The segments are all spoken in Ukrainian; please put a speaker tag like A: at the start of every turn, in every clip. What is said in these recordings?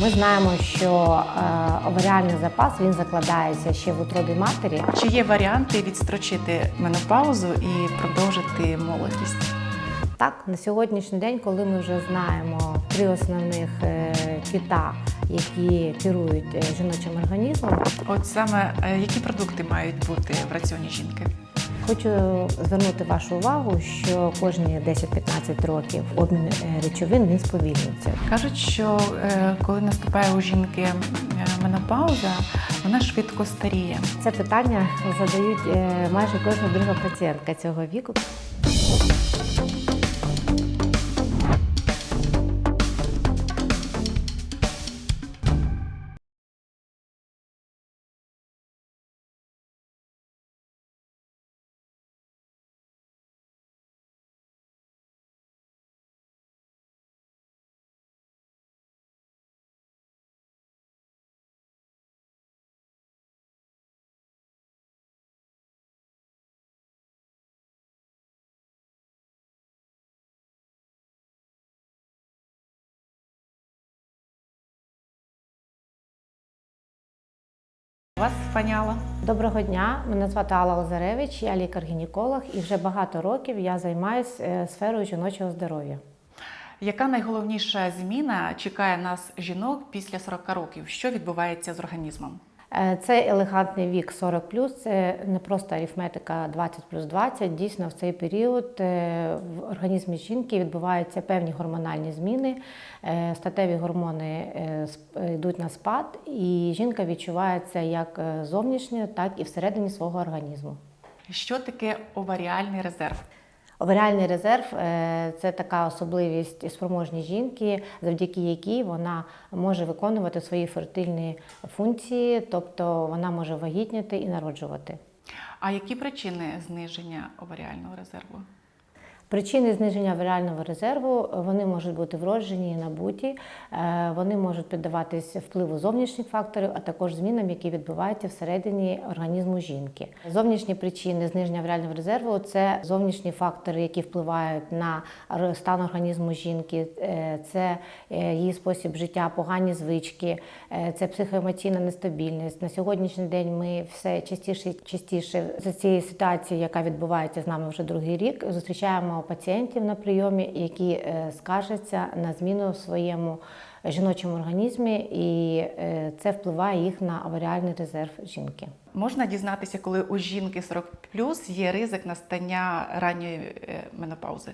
A: Ми знаємо, що е, оваріальний запас він закладається ще в утробі матері.
B: Чи є варіанти відстрочити менопаузу і продовжити молодість?
A: Так, на сьогоднішній день, коли ми вже знаємо три основних е, кіта, які керують е, жіночим організмом,
B: От саме які продукти мають бути в раціоні жінки?
A: Хочу звернути вашу увагу, що кожні 10-15 років обмін е, речовин він сповільнюється.
B: Кажуть, що е, коли наступає у жінки е, менопауза, вона швидко старіє.
A: Це питання задають майже кожна друга пацієнтка цього віку.
B: Вас спаняла?
A: Доброго дня, мене звати Алла Лазаревич, я лікар-гінеколог і вже багато років я займаюся сферою жіночого здоров'я.
B: Яка найголовніша зміна чекає нас жінок після 40 років? Що відбувається з організмом?
A: Е, Це елегантний вік 40 це не просто арифметика 20 плюс 20. Дійсно, в цей період е, в організмі жінки відбуваються певні гормональні зміни, е, статеві гормони йдуть на спад, і жінка відчуває це як зовнішньо, так і всередині свого організму.
B: Що таке оваріальний резерв?
A: Оваріальний резерв е, це така особливість і спроможність жінки, завдяки якій вона може виконувати свої фертильні функції, тобто вона може вагітніти і народжувати.
B: А які причини зниження оваріального резерву?
A: Причини зниження оваріального резерву вони можуть бути вроджені і набуті, е, вони можуть піддаватись впливу зовнішніх факторів, а також змінам, які відбуваються всередині організму жінки. Зовнішні причини зниження оваріального резерву це зовнішні фактори, які впливають на стан організму жінки, е, це е, її спосіб життя, погані звички, е, це психоемоційна нестабільність. На сьогоднішній день ми все частіше частіше за цією ситуацією, яка відбувається з нами вже другий рік, зустрічаємо пацієнтів на прийомі, які е, скаржаться на зміну в своєму жіночому організмі, і е, це впливає їх на аваріальний резерв жінки.
B: Можна дізнатися, коли у жінки 40 є ризик настання ранньої е, менопаузи?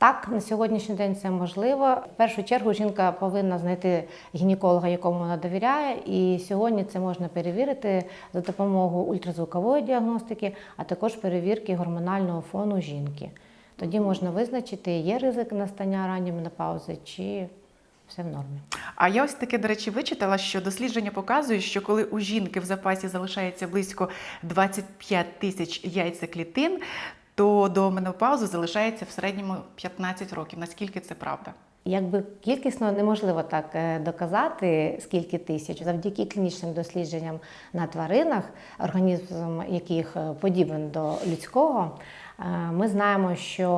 A: Так, на сьогоднішній день це можливо. В першу чергу жінка повинна знайти гінеколога, якому вона довіряє. І сьогодні це можна перевірити за допомогою ультразвукової діагностики, а також перевірки гормонального фону жінки. Тоді можна визначити, є ризик настання ранньої менопаузи чи все в нормі.
B: А я ось таке, до речі, вичитала, що дослідження показують, що коли у жінки в запасі залишається близько 25 тисяч яйцеклітин, то до менопаузи залишається в середньому 15 років. Наскільки це правда?
A: Якби кількісно неможливо так е, доказати, скільки тисяч, завдяки клінічним дослідженням на тваринах, організм яких е, подібен до людського, е, ми знаємо, що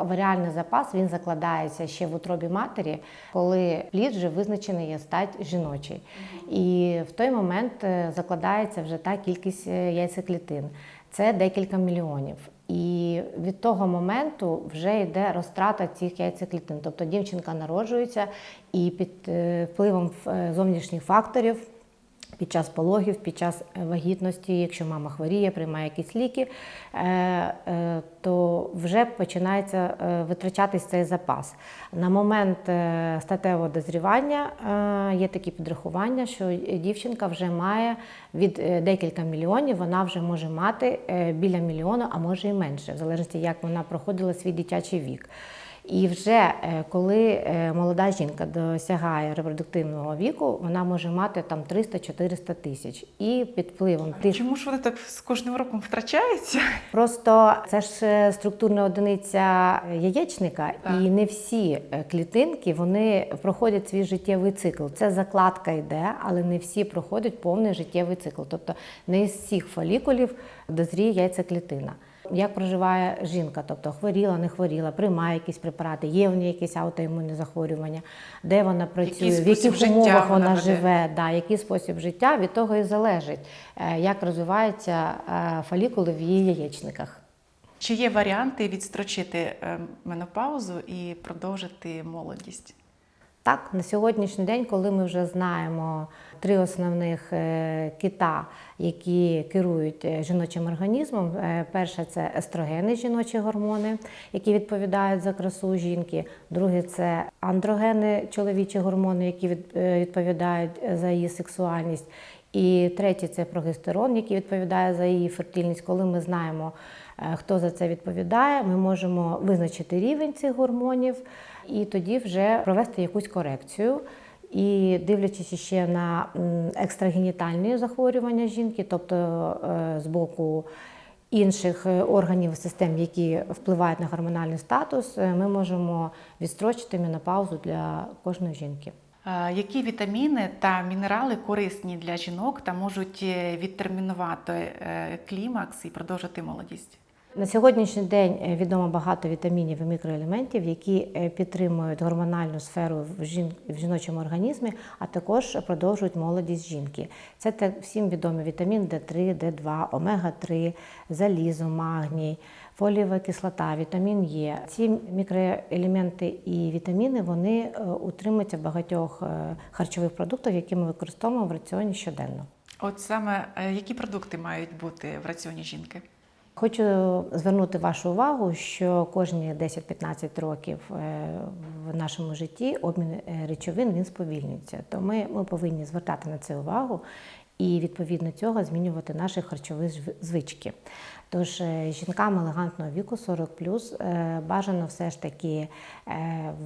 A: оваріальний запас він закладається ще в утробі матері, коли плід вже визначений є стать жіночий. І в той момент закладається вже та кількість яйцеклітин. Це декілька мільйонів. І від того моменту вже йде розтрата цих яйцеклітин. Тобто дівчинка народжується і під е, впливом е, зовнішніх факторів. Під час пологів, під час е, вагітності, якщо мама хворіє, приймає якісь ліки, е, е, то вже починається витрачатись цей запас. На момент статевого дозрівання є такі підрахування, що дівчинка вже має від декілька мільйонів, вона вже може мати біля мільйона, а може і менше, в залежності, як вона проходила свій дитячий вік. І вже е, коли е, молода жінка досягає репродуктивного віку, вона може мати там 300-400 тисяч. І під впливом тих
B: Чому ж вони так з кожним роком втрачаються?
A: Просто це ж е, структурна одиниця яєчника,
B: Так.
A: і не всі клітинки вони проходять свій життєвий цикл. Це закладка йде, але не всі проходять повний життєвий цикл. Тобто не з всіх фолікулів дозріє яйцеклітина. Як проживає жінка, тобто хворіла, не хворіла, приймає якісь препарати, є в неї якісь аутоімунні захворювання, де вона працює,
B: Який
A: в яких умовах вона,
B: вона
A: живе, да, який спосіб життя від того і залежить, е, як розвиваються е, фолікули в її яєчниках.
B: Чи є варіанти відстрочити е, менопаузу і продовжити молодість?
A: Так, на сьогоднішній день, коли ми вже знаємо три основних е, кита, які керують е, жіночим організмом. Е, Перше це естрогени, жіночі гормони, які відповідають за красу жінки. Друге це андрогени, чоловічі гормони, які від- відповідають за її сексуальність. І третє це прогестерон, який відповідає за її фертильність. Коли ми знаємо, хто за це відповідає, ми можемо визначити рівень цих гормонів і тоді вже провести якусь корекцію. І дивлячись ще на екстрагенітальні захворювання жінки, тобто е, з боку інших е, органів систем, які впливають на гормональний статус, е, ми можемо відстрочити менопаузу для кожної жінки.
B: Які вітаміни та мінерали корисні для жінок та можуть відтермінувати клімакс і продовжити молодість?
A: На сьогоднішній день е, відомо багато вітамінів і мікроелементів, які е, підтримують гормональну сферу в жін- в жіночому організмі, а також продовжують молодість жінки. Це те- всім відомі вітамін Д3, Д2, омега-3, залізо, магній, фолієва кислота, вітамін Е. Ці мікроелементи і вітаміни вони утримуються в багатьох харчових продуктах, які ми використовуємо в раціоні щоденно.
B: От саме які продукти мають бути в раціоні жінки?
A: Хочу звернути вашу увагу, що кожні 10-15 років е, в нашому житті обмін е, речовин він сповільнюється. То ми, ми повинні звертати на це увагу і відповідно цього змінювати наші харчові звички. Тож е, жінкам елегантного віку 40 е, бажано все ж таки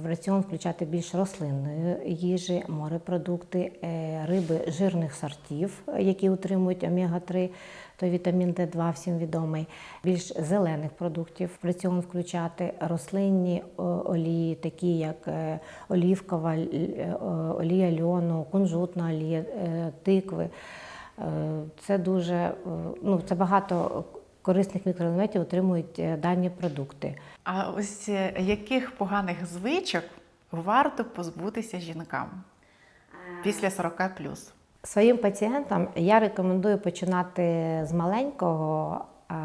A: в раціон включати більш рослинної їжі, морепродукти, риби жирних сортів, які утримують омега-3, то вітамін Д2 всім відомий, більш зелених продуктів в раціон включати, рослинні олії, такі як е, олівкова, е, олія льону, кунжутна олія, е, тикви. Е, Це дуже е, ну, це багато корисних мікроелементів отримують е, дані продукти.
B: А ось е, яких поганих звичок варто позбутися жінкам після 40
A: Своїм пацієнтам я рекомендую починати з маленького, а,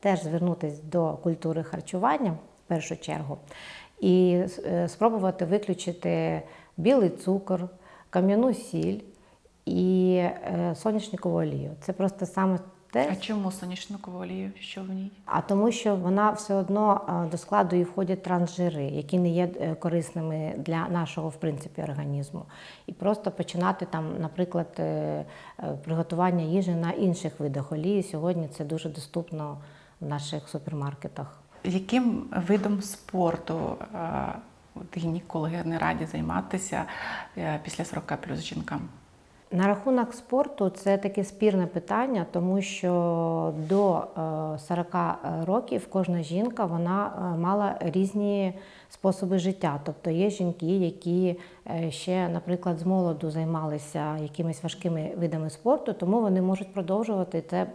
A: теж звернутися до культури харчування в першу чергу, і е, спробувати виключити білий цукор, кам'яну сіль і е, соняшникову олію. Це просто саме те,
B: А чому соняшникову олію? Що в ній?
A: а тому, що вона все одно е, до складу і входять трансжири, які не є е, корисними для нашого в принципі організму. І просто починати там, наприклад, е, приготування їжі на інших видах олії. Сьогодні це дуже доступно в наших супермаркетах.
B: Яким видом спорту гінекологи не раді займатися після 40 плюс жінкам?
A: На рахунок спорту це таке спірне питання, тому що до е, 40 років кожна жінка вона е, мала різні способи життя. Тобто є жінки, які е, ще, наприклад, з молоду займалися якимись важкими видами спорту, тому вони можуть продовжувати це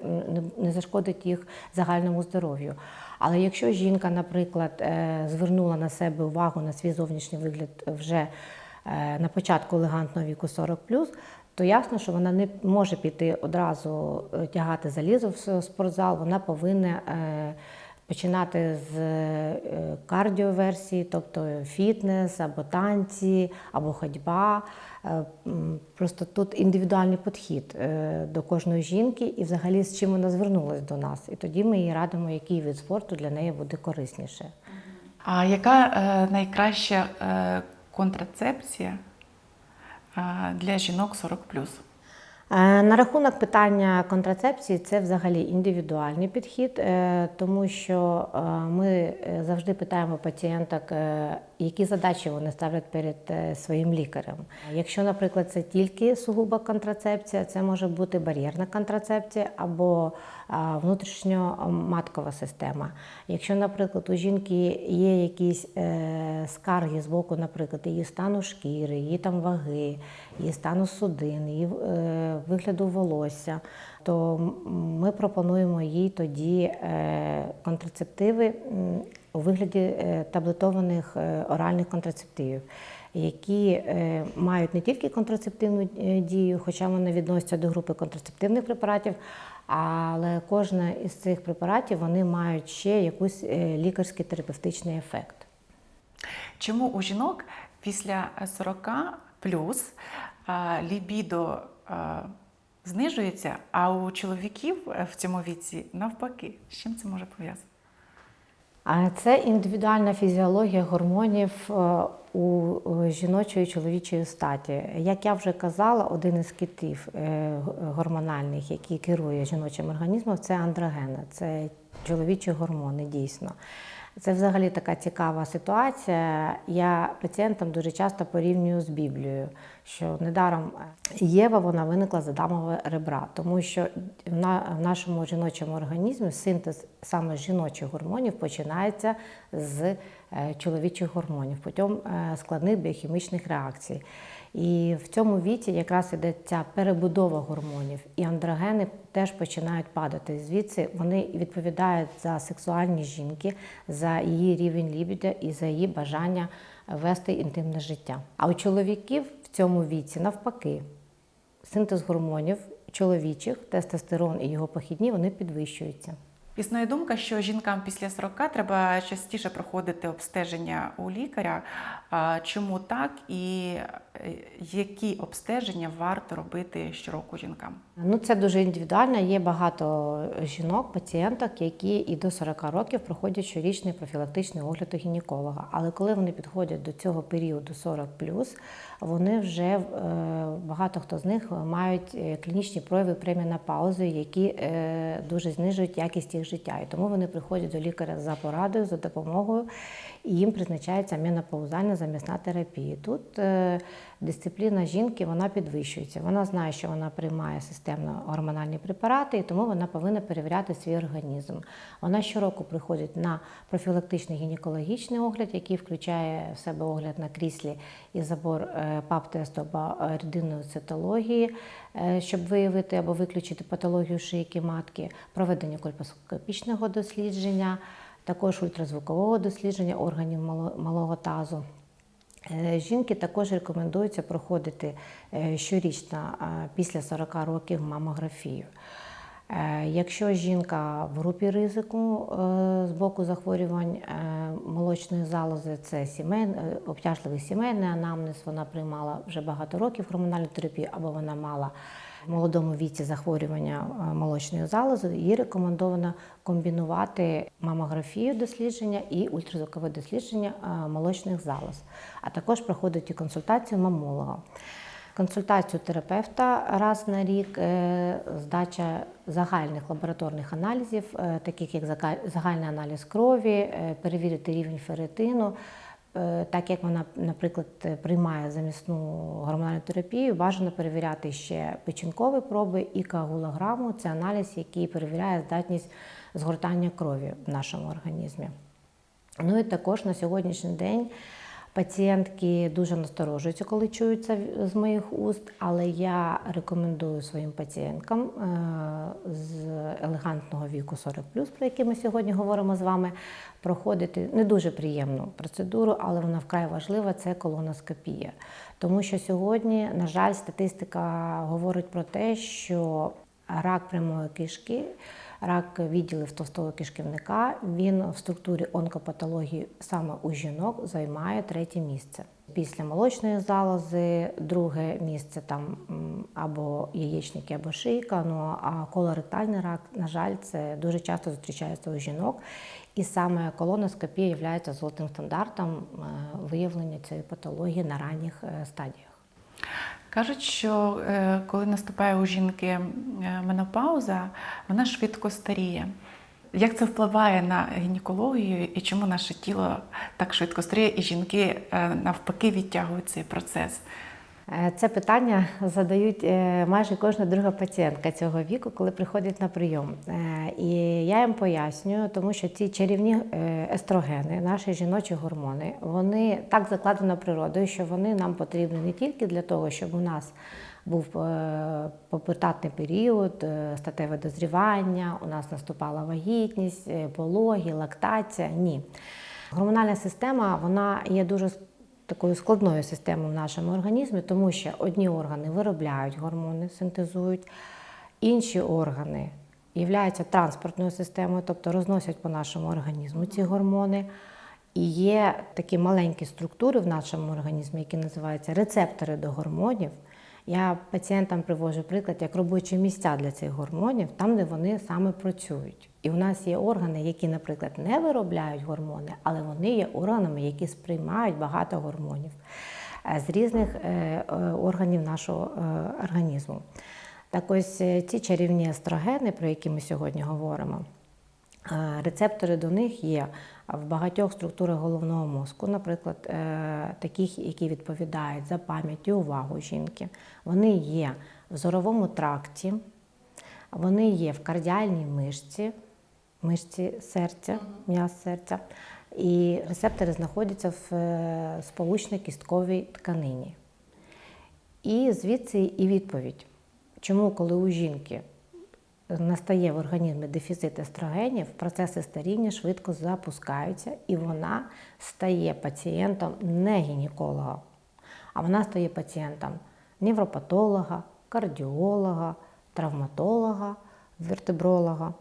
A: не- зашкодить їх загальному здоров'ю. Але якщо жінка, наприклад, е, звернула на себе увагу на свій зовнішній вигляд вже е, на початку елегантного віку 40 то ясно, що вона не може піти одразу е, тягати залізо в спортзал, вона повинна е, починати з е, кардіоверсії, тобто фітнес або танці, або ходьба. Просто тут індивідуальний підхід до кожної жінки і взагалі з чим вона звернулась до нас. І тоді ми їй радимо, який від спорту для неї буде корисніше.
B: А яка найкраща контрацепція для жінок 40 плюс?
A: Е, На рахунок питання контрацепції це взагалі індивідуальний підхід, е, тому що е, ми е, завжди питаємо пацієнток, е, які задачі вони ставлять перед е, своїм лікарем. Якщо, наприклад, це тільки сугуба контрацепція, це може бути бар'єрна контрацепція або внутрішньоматкова система. Якщо, наприклад, у жінки є якісь е, скарги з боку, наприклад, її стану шкіри, її там ваги, її стану судин, її е, вигляду волосся, то ми пропонуємо їй тоді е, контрацептиви у вигляді е, таблетованих оральних контрацептивів, які мають не тільки контрацептивну дію, хоча вони відносяться до групи контрацептивних препаратів, але кожна із цих препаратів вони мають ще якийсь лікарський терапевтичний ефект.
B: Чому у жінок після 40 плюс лібідо знижується, а у чоловіків е, в цьому віці навпаки? З чим це може пов'язати?
A: Це індивідуальна фізіологія гормонів е, у жіночої і чоловічої статі. Як я вже казала, один із китів е, гормональних, який керує жіночим організмом, це андрогени, це чоловічі гормони дійсно. Це взагалі така цікава ситуація. Я пацієнтам дуже часто порівнюю з Біблією, що недаром Єва вона виникла з Адамового ребра, тому що в нашому жіночому організмі синтез саме жіночих гормонів починається з е, чоловічих гормонів путем е, складних біохімічних реакцій. І в цьому віці якраз іде ця перебудова гормонів, і андрогени теж починають падати. Звідси вони відповідають за сексуальність жінки, за її рівень лібіда і за її бажання вести інтимне життя. А у чоловіків в цьому віці навпаки синтез гормонів чоловічих, тестостерон і його похідні, вони підвищуються.
B: Існує думка, що жінкам після 40 треба частіше проходити обстеження у лікаря. Чому так і е, які обстеження варто робити щороку жінкам?
A: Ну, це дуже індивідуально. Є багато жінок, пацієнток, які і до 40 років проходять щорічний профілактичний огляд у гінеколога. Але коли вони підходять до цього періоду 40 вони вже е, багато хто з них мають е, клінічні прояви пременопаузи, які е, дуже знижують якість їх життя. І тому вони приходять до лікаря за порадою, за допомогою, їм призначається менопаузальна замісна терапія. Тут е, дисципліна жінки вона підвищується. Вона знає, що вона приймає системно гормональні препарати, і тому вона повинна перевіряти свій організм. Вона щороку приходить на профілактичний гінекологічний огляд, який включає в себе огляд на кріслі і забор е, ПАП-тесту або е, рідинної цитології, е, щоб виявити або виключити патологію шийки матки, проведення кольпоскопічного дослідження, також ультразвукового дослідження органів малого тазу. Е, Жінки також рекомендується проходити е, щорічно е, після 40 років мамографію. Якщо жінка в групі ризику з боку захворювань молочної залози, це сімейний, обтяжливий сімейний анамнез, вона приймала вже багато років гормональну терапію, або вона мала молодому віці захворювання е, молочної залози, їй рекомендовано комбінувати мамографію дослідження і ультразвукове дослідження е, молочних залоз, а також проходити консультацію мамолога. Консультацію терапевта раз на рік, е, здача загальних лабораторних аналізів, таких як загальний аналіз крові, перевірити рівень ферритину. Е, Так як вона, наприклад, приймає замісну гормональну терапію, бажано перевіряти ще печінкові проби і кагулограму Це аналіз, який перевіряє здатність згортання крові в нашому організмі. Ну і також на сьогоднішній день пацієнтки дуже насторожуються, коли чують це з моїх уст, але я рекомендую своїм пацієнткам е, з елегантного віку 40+, про який ми сьогодні говоримо з вами, проходити не дуже приємну процедуру, але вона вкрай важлива це колоноскопія. Тому що сьогодні, на жаль, статистика говорить про те, що рак прямої кишки Рак відділів товстого кишківника він в структурі онкопатології саме у жінок займає третє місце. Після молочної залози, друге місце там або яєчники, або шийка. Ну а колоректальний рак, на жаль, це дуже часто зустрічається у жінок. І саме колоноскопія є золотим стандартом е, виявлення цієї патології на ранніх е, стадіях.
B: Кажуть, що е, коли наступає у жінки е, менопауза, вона швидко старіє. Як це впливає на гінекологію і чому наше тіло так швидко старіє, і жінки е, навпаки відтягують цей процес?
A: Е, Це питання задають е, майже кожна друга пацієнтка цього віку, коли приходять на прийом. Е, І я їм пояснюю, тому що ці чарівні естрогени, наші жіночі гормони, вони так закладено природою, що вони нам потрібні не тільки для того, щоб у нас був пубертатний період, статеве дозрівання, у нас наступала вагітність, пологи, лактація. Ні. Гормональна система вона є дуже такою складною системою в нашому організмі, тому що одні органи виробляють гормони, синтезують, інші органи являються транспортною системою, тобто розносять по нашому організму ці гормони. І є такі маленькі структури в нашому організмі, які називаються рецептори до гормонів. Я пацієнтам привожу приклад як робочі місця для цих гормонів, там, де вони саме працюють. І у нас є органи, які, наприклад, не виробляють гормони, але вони є органами, які сприймають багато гормонів е, з різних е, е, органів нашого організму. Так ось ці чарівні естрогени, про які ми сьогодні говоримо, Рецептори до них є в багатьох структурах головного мозку, наприклад, таких, які відповідають за пам'ять і увагу жінки. Вони є в зоровому тракті, вони є в кардіальній мишці, мишці серця, м'яз серця. І рецептори знаходяться в е, сполучно-кістковій тканині. І звідси і відповідь, чому, коли у жінки настає в організмі дефіцит естрогенів, процеси старіння швидко запускаються, і вона стає пацієнтом не гінеколога, а вона стає пацієнтом невропатолога, кардіолога, травматолога, вертебролога,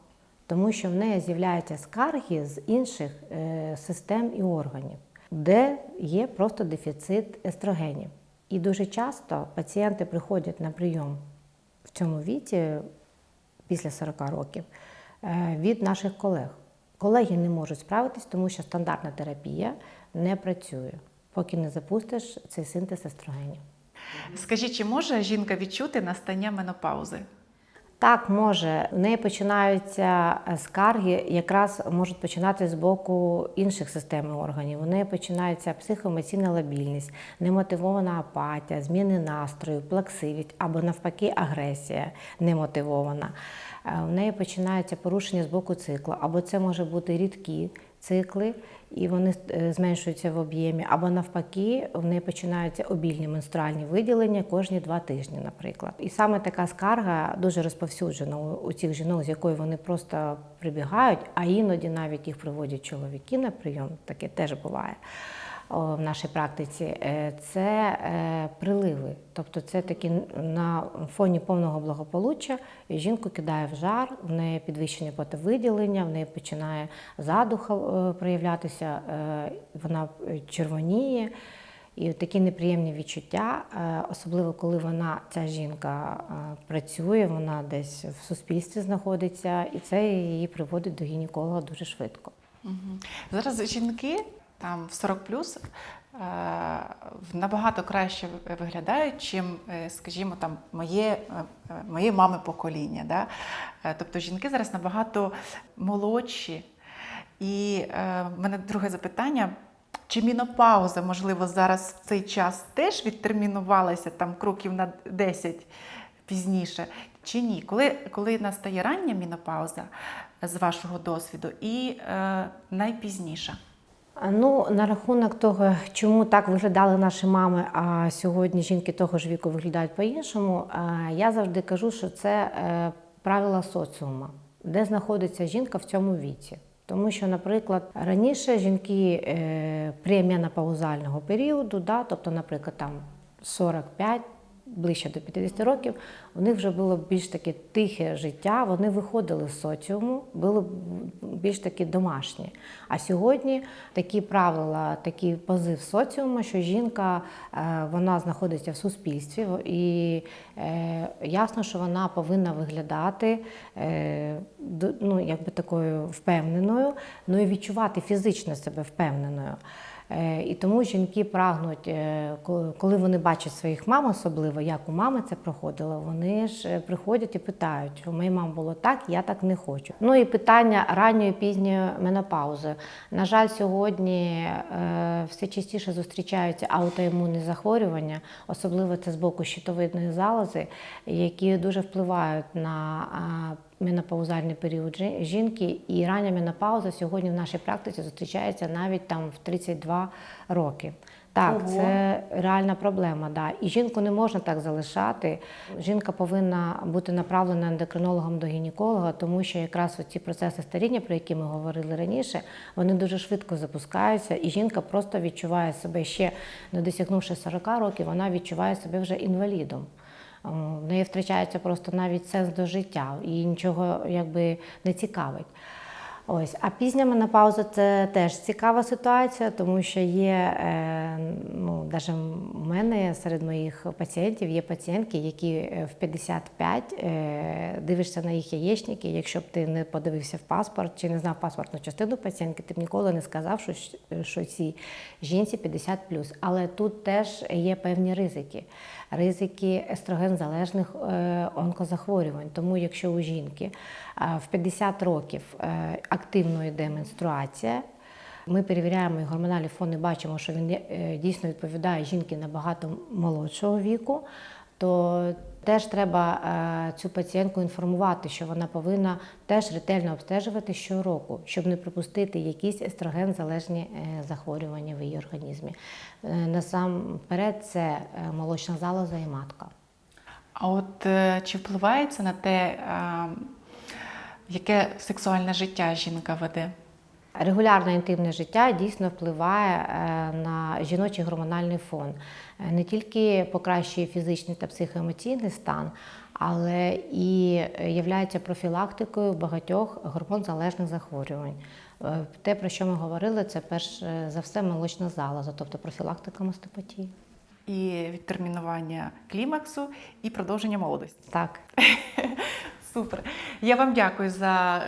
A: тому що в неї з'являються скарги з інших е, систем і органів, де є просто дефіцит естрогенів. І дуже часто пацієнти приходять на прийом в цьому віці після 40 років е, від наших колег. Колеги не можуть справитись, тому що стандартна терапія не працює, поки не запустиш цей синтез естрогенів.
B: Скажіть, чи може жінка відчути настання менопаузи?
A: Так, може. В неї починаються е, скарги, якраз можуть починати з боку інших систем і органів. У неї починається психоемоційна лабільність, немотивована апатія, зміни настрою, плаксивість або навпаки агресія немотивована. Е, У неї починаються порушення з боку цикла, або це може бути рідкі цикли, і вони е, зменшуються в об'ємі, або навпаки, в неї починаються обільні менструальні виділення кожні два тижні, наприклад. І саме така скарга дуже розповсюджена у цих жінок, з якою вони просто прибігають, а іноді навіть їх приводять чоловіки на прийом, таке теж буває. В нашій практиці Е, це е, приливи, тобто це такі на фоні повного благополуччя жінку кидає в жар, в неї підвищення потовиділення, в неї починає задуха е, проявлятися, вона червоніє. І такі неприємні відчуття, особливо коли вона, ця жінка, працює, вона десь в суспільстві знаходиться, і це її приводить до гінеколога дуже швидко.
B: Мгм. Зараз жінки там в 40 плюс набагато краще виглядають, чим, е, скажімо, там моє, е, е, моє мами покоління. Да? Е, Тобто жінки зараз набагато молодші. І е, мене друге запитання. Чи мінопауза, можливо, зараз в цей час теж відтермінувалася там кроків на 10 пізніше, чи ні? Коли, коли настає рання мінопауза з вашого досвіду і е, найпізніша?
A: Ну, на рахунок того, чому так виглядали наші мами, а сьогодні жінки того ж віку виглядають по-іншому, я завжди кажу, що це е, правила соціума, де знаходиться жінка в цьому віці. Тому що, наприклад, раніше жінки е, преміонопаузального періоду, да, тобто, наприклад, там 45, ближче до 50 років, у них вже було більш таке тихе життя, вони виходили з соціуму, були більш такі домашні. А сьогодні такі правила, такий позив соціуму, що жінка е, вона знаходиться в суспільстві, і е, ясно, що вона повинна виглядати е, ну, якби такою впевненою, ну і відчувати фізично себе впевненою. Е, І тому жінки прагнуть, е, коли вони бачать своїх мам, особливо як у мами це проходило, вони ж е, приходять і питають, у моїй мам було так, я так не хочу. Ну і питання ранньої пізньої менопаузи. На жаль, сьогодні все частіше зустрічаються аутоімунні захворювання, особливо це з боку щитовидної залози, які дуже впливають на менопаузальний період жінки. І рання менопауза сьогодні в нашій практиці зустрічається навіть там в 32 роки. Так,
B: Ого.
A: це реальна проблема. Да. І жінку не можна так залишати. Жінка повинна бути направлена ендокринологом до гінеколога, тому що якраз ці процеси старіння, про які ми говорили раніше, вони дуже швидко запускаються, і жінка просто відчуває себе ще не досягнувши 40 років, вона відчуває себе вже інвалідом. В неї втрачається просто навіть сенс до життя і нічого якби не цікавить. Ось, а пізня менопауза це теж цікава ситуація, тому що є, е, ну, навіть у мене серед моїх пацієнтів є пацієнтки, які е, в 55 е, дивишся на їх яєчники. Якщо б ти не подивився в паспорт чи не знав паспортну частину пацієнтки, ти б ніколи не сказав, що, що цій жінці 50 Але тут теж є певні ризики. Ризики естроген-залежних е, онкозахворювань. Тому якщо у жінки е, в 50 років е, активно йде менструація, ми перевіряємо гормональний фон і бачимо, що він дійсно відповідає жінки набагато молодшого віку, то теж треба е, цю пацієнтку інформувати, що вона повинна теж ретельно обстежувати щороку, щоб не пропустити якісь естроген-залежні е, захворювання в її організмі. Е, Насамперед, це молочна залоза і матка.
B: А от чи впливає це на те, яке сексуальне життя жінка веде?
A: Регулярне інтимне життя дійсно впливає е, на жіночий гормональний фон. Е, Не тільки покращує фізичний та психоемоційний стан, але і є профілактикою багатьох гормонзалежних захворювань. Е, Те, про що ми говорили, це перш за все молочна залоза, тобто профілактика мастопатії.
B: І відтермінування клімаксу, і продовження молодості.
A: Так.
B: Супер. Я вам дякую за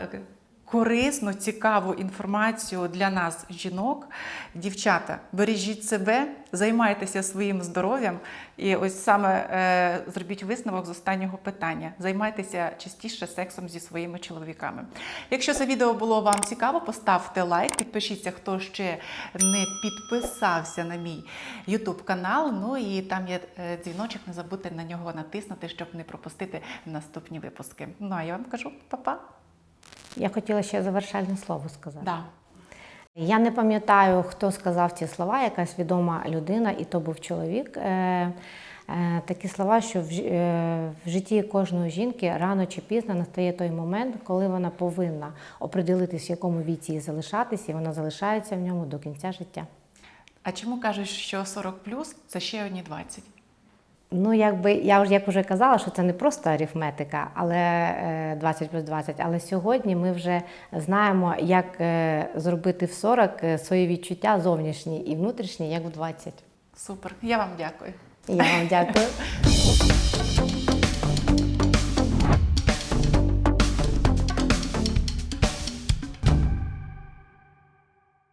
B: корисну, цікаву інформацію для нас, жінок. Дівчата, бережіть себе, займайтеся своїм здоров'ям. І ось саме е, зробіть висновок з останнього питання. Займайтеся частіше сексом зі своїми чоловіками. Якщо це відео було вам цікаво, поставте лайк, підпишіться, хто ще не підписався на мій YouTube канал. Ну і там є е, дзвіночок, не забудьте на нього натиснути, щоб не пропустити наступні випуски. Ну а я вам кажу па-па.
A: Я хотіла ще завершальне слово сказати.
B: Да.
A: Я не пам'ятаю, хто сказав ці слова, якась відома людина, і то був чоловік. Е, е, Такі слова, що в, е, в житті кожної жінки рано чи пізно настає той момент, коли вона повинна оприділитись, в якому віці їй залишатись, і вона залишається в ньому до кінця життя.
B: А чому кажуть, що 40 це ще одні 20?
A: Ну, якби я вже як вже казала, що це не просто арифметика, але е, 20 плюс 20. Але сьогодні ми вже знаємо, як е, зробити в 40 е, свої відчуття зовнішні і внутрішні, як в 20.
B: Супер. Я вам дякую.
A: Я вам дякую.